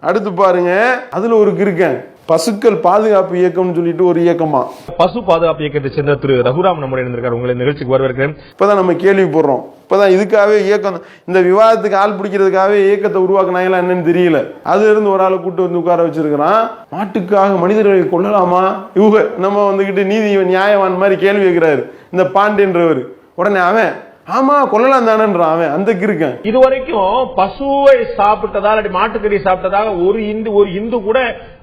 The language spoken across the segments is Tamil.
அடுத்து பாருங்க. அதுல ஒரு கிருக்கன் பசுக்கள் பாதுகாப்பு இயக்கம்னு சொல்லிட்டு ஒரு இயக்கமா? பசு பாதுகாப்பு இயக்கத்தை சேர்ந்த திரு ரகுராம் நம்முடைய இருந்திருக்காரு. உங்களை நிகழ்ச்சிக்கு வரவேற்கிறேன். இப்பதான் நம்ம கேள்வி போடுறோம் இப்பதான் இதுக்காகவே இயக்கம் இந்த விவாதத்துக்கு ஆள் பிடிக்கிறதுக்காகவே இயக்கத்தை உருவாக்குனாங்களா என்னன்னு தெரியல. அதுல இருந்து ஒரு ஆளை கூட்டு வந்து உட்கார வச்சிருக்கிறான். மாட்டுக்காக மனிதர்களை கொல்லலாமா? இவங்க நம்ம வந்துகிட்டு நீதி நியாயவான் மாதிரி கேள்வி கேட்கிறாரு. இந்த பாண்டியன்றவர். உடனே அவன் ஆமா கொல்லலாம் தானேன்றான் அவன். அந்த கிருக்கன் இதுவரைக்கும் பசுவை சாப்பிட்டதா இல்லாட்டி மாட்டுக்கறி சாப்பிட்டதாக ஒரு இந்து ஒரு இந்து கூட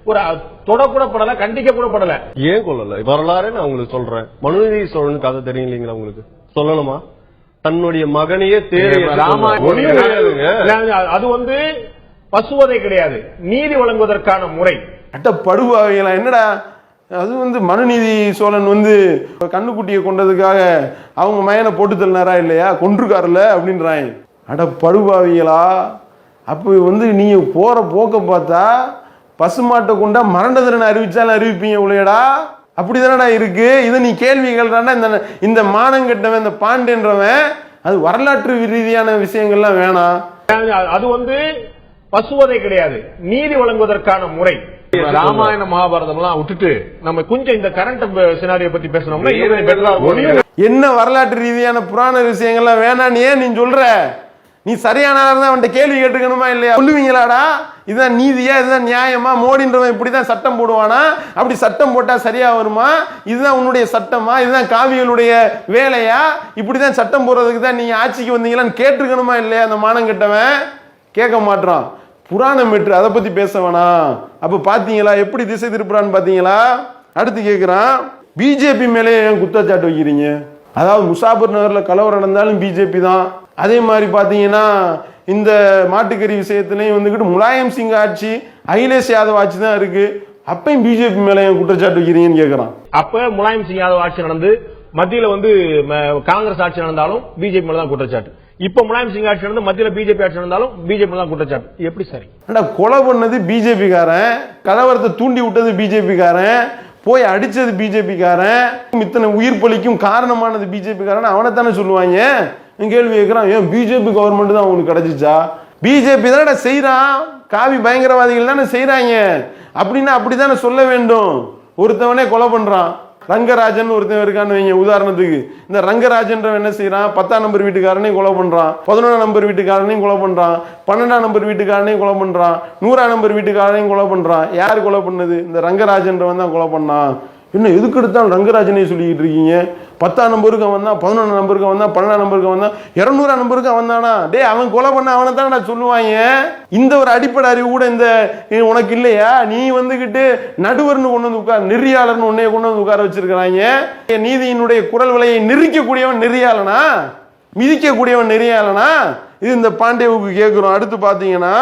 ஒரு தொடக்கூட படல கண்டிக்க கூட படல. ஏன் கொள்ளல வரலாறு நான் உங்களுக்கு சொல்றேன். மனுநீதி சோழன் கதை தெரியும் இல்லைங்களா உங்களுக்கு? சொல்லணுமா? தன்னுடைய மகனையே கிடையாதுங்க அது வந்து பசுவதை கிடையாது. நீதி வழங்குவதற்கான முறை. அட்ட படுவாகைகளா என்னடா? அது வந்து மனுநீதி சோழன் வந்து கண்ணுக்குட்டியை கொண்டதுக்காக அவங்க மயனை போட்டு தள்ளினாரா இல்லையா? கொன்றுக்காருல அப்படின்றாங்க. அட படுபாவிகளா அப்போ வந்து நீங்கள் போகிற போக்க பார்த்தா பசுமாட்டை கொண்டா மரண தண்டனை அறிவிச்சாலும் அறிவிப்பீங்க உள்ளேடா அப்படிதானடா இருக்கு. இதை நீ கேள்வி கேள்றான்னா இந்த இந்த மானங்கெட்டவன் இந்த பாண்டேன்றவன் அது வரலாற்று ரீதியான விஷயங்கள்லாம் வேணாம். அது வந்து பசுவதை கிடையாது. நீதி வழங்குவதற்கான முறை. ராமாயண மகாபாரதம் எல்லாம் விட்டுட்டு நம்ம கொஞ்சம் இந்த கரண்ட் சினாரியோ பத்தி பேசணும்னா. என்ன வரலாற்று ரீதியான புராண விஷயங்கள்லாம் வேணாம் ஏன் நீ சொல்ற? நீ சரியான ஆளா இருந்தா அவன்கிட்ட கேள்வி கேட்டுக்கணுமா இல்லையா? சொல்லுவீங்களாடா? இதுதான் நீதியா? இதுதான் நியாயமா? மோடின்றவன் இப்படிதான் சட்டம் போடுவானா? அப்படி சட்டம் போட்டா சரியா வருமா? இதுதான் உன்னுடைய சட்டமா? இதுதான் காவிகளுடைய வேலையா? இப்படிதான் சட்டம் போடுறதுக்கு தான் நீங்க ஆட்சிக்கு வந்தீங்களான்னு கேட்டிருக்கணுமா இல்லையா அந்த மானம் கெட்டவன்? கேட்க மாட்றான். புராணம் பெற்று அதை பத்தி பேச வேணாம். அப்ப பாத்தீங்களா? எப்படி திசை திருப்புறான்னு பாத்தீங்களா? அடுத்து கேட்குறான் பிஜேபி மேலே ஏன் குற்றச்சாட்டு வைக்கிறீங்க? அதாவது முசாபர் நகர்ல கலவரம் நடந்தாலும் பிஜேபி தான். அதே மாதிரி பாத்தீங்கன்னா இந்த மாட்டுக்கறி விஷயத்துலையும் வந்துக்கிட்டு முலாயம் சிங் ஆட்சி அகிலேஷ் யாதவ் ஆட்சி தான் இருக்கு. அப்பயும் பிஜேபி மேலே ஏன் குற்றச்சாட்டு வைக்கிறீங்கன்னு கேக்குறான். அப்ப முலாயம் சிங் யாதவ் ஆட்சி நடந்து மத்தியில வந்து ம- காங்கிரஸ் ஆட்சி நடந்தாலும் பிஜேபி மேலே தான் குற்றச்சாட்டு. இப்ப முலாயம் சிங் ஆட்சி நடந்து மத்தியில பிஜேபி ஆட்சி நடந்தாலும் பிஜேபி தான் குற்றச்சாட்டு. எப்படி சரி? ஏண்டா கொலை பண்ணது பிஜேபி காரன் கலவரத்தை தூண்டி விட்டது பிஜேபி காரன் போய் அடிச்சது பிஜேபி காரன் இத்தனை உயிர் பலிக்கும் காரணமானது பிஜேபி காரன் அவனை தானே சொல்லுவாங்க? கேள்வி கேட்கிறான் ஏன் பிஜேபி கவர்மெண்ட் தான் அவனுக்கு கிடைச்சிச்சா? பிஜேபி தானே செய்றான். காவி பயங்கரவாதிகள் தானே செய்கிறாங்க அப்படின்னா அப்படித்தானே சொல்ல வேண்டும். ஒருத்தவனே கொலை பண்றான். ரங்கராஜன் ஒருத்தன் இருக்கான்னு வைங்க உதாரணத்துக்கு. இந்த ரங்கராஜன்றவன் என்ன செய்யறான் பத்தாம் நம்பர் வீட்டுக்காரனையும் கொலை பண்றான். பதினொன்றாம் நம்பர் வீட்டுக்காரனையும் கொலை பண்றான். பன்னெண்டாம் நம்பர் வீட்டுக்காரனையும் கொலை பண்றான். நூறாம் நம்பர் வீட்டுக்காரனையும் கொலை பண்றான். யார் கொலை பண்ணது? இந்த ரங்கராஜன்றவன் தான் கொலை பண்ணான். இன்னும் எதுக்கு எடுத்தாலும் ரங்கராஜனே சொல்லிக்கிட்டு இருக்கீங்க? பத்தாம் நம்பருக்கு அவன் தான் பதினொன்று நம்பருக்கு அவன் தான் பன்னெண்டாம் நம்பருக்கு அவன் தான் இரநூறாம் நம்பருக்கு அவன் தானா? டேய் அவன் கொலை பண்ண அவனை தான் சொல்லுவாங்க? இந்த ஒரு அடிப்படை அறிவு கூட இந்த உனக்கு இல்லையா? நீ வந்துக்கிட்டு நடுவர்னு கொண்டு வந்து உட்கார் நெறியாளர்னு உன்னைய கொண்டு வந்து உட்கார வச்சிருக்கிறாங்க. நீதியினுடைய குரல் விலையை நெரிக்கக்கூடியவன் நெறியாளனா? மிதிக்கக்கூடியவன் நெறியாளனா? இது இந்த பாண்டியவுக்கு கேட்குறோம் அடுத்து பார்த்தீங்கன்னா